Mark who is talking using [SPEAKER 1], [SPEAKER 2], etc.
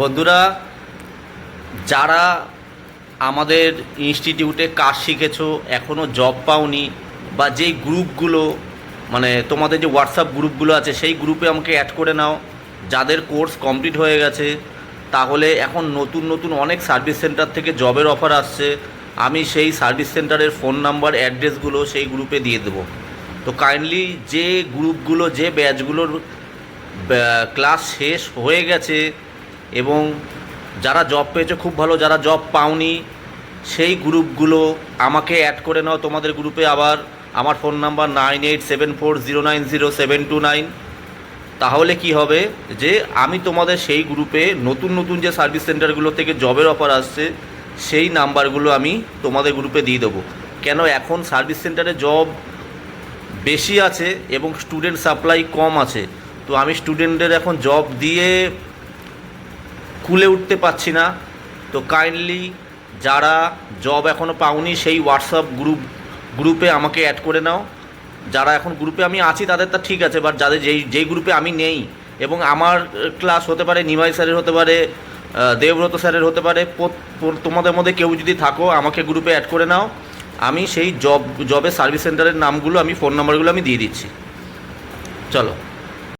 [SPEAKER 1] বন্ধুরা, যারা আমাদের ইনস্টিটিউটে কাজ শিখেছো এখনও জব পাওনি, বা যেই গ্রুপগুলো মানে তোমাদের যে হোয়াটসঅ্যাপ গ্রুপগুলো আছে, সেই গ্রুপে আমাকে অ্যাড করে নাও। যাদের কোর্স কমপ্লিট হয়ে গেছে, তাহলে এখন নতুন নতুন অনেক সার্ভিস সেন্টার থেকে জবের অফার আসছে। আমি সেই সার্ভিস সেন্টারের ফোন নাম্বার অ্যাড্রেসগুলো সেই গ্রুপে দিয়ে দেবো। তো কাইন্ডলি যে গ্রুপগুলো যে ব্যাচগুলোর ক্লাস শেষ হয়ে গেছে এবং যারা জব পেয়েছে, খুব ভালো যারা জব পাওনি, সেই গ্রুপগুলো আমাকে অ্যাড করে নাও। তোমাদের গ্রুপে আবার আমার phone number nine eight seven four zero nine zero seven two nine তাহলে কি হবে যে, আমি তোমাদের সেই গ্রুপে নতুন নতুন যে সার্ভিস সেন্টারগুলো থেকে জবের অফার আসছে, সেই নাম্বারগুলো আমি তোমাদের গ্রুপে দিয়ে দেবো। কেন এখন সার্ভিস সেন্টারে জব বেশি আছে এবং স্টুডেন্ট সাপ্লাই কম আছে? তো আমি স্টুডেন্টদের এখন জব দিয়ে খুলে উঠতে পারছি না। তো কাইন্ডলি যারা জব এখনও পাওনি, সেই হোয়াটসঅ্যাপ গ্রুপ গ্রুপে আমাকে অ্যাড করে নাও। যারা এখন গ্রুপে আমি আছি, তাদের তা ঠিক আছে বাট যাদের যেই যেই গ্রুপে আমি নেই, এবং আমার ক্লাস হতে পারে, নিমাই স্যারের হতে পারে দেবব্রত স্যারের হতে পারে তোমাদের মধ্যে কেউ যদি থাকো, আমাকে গ্রুপে অ্যাড করে নাও। আমি সেই জব জবের সার্ভিস সেন্টারের নামগুলো, আমি ফোন নাম্বারগুলো আমি দিয়ে দিচ্ছি। চলো।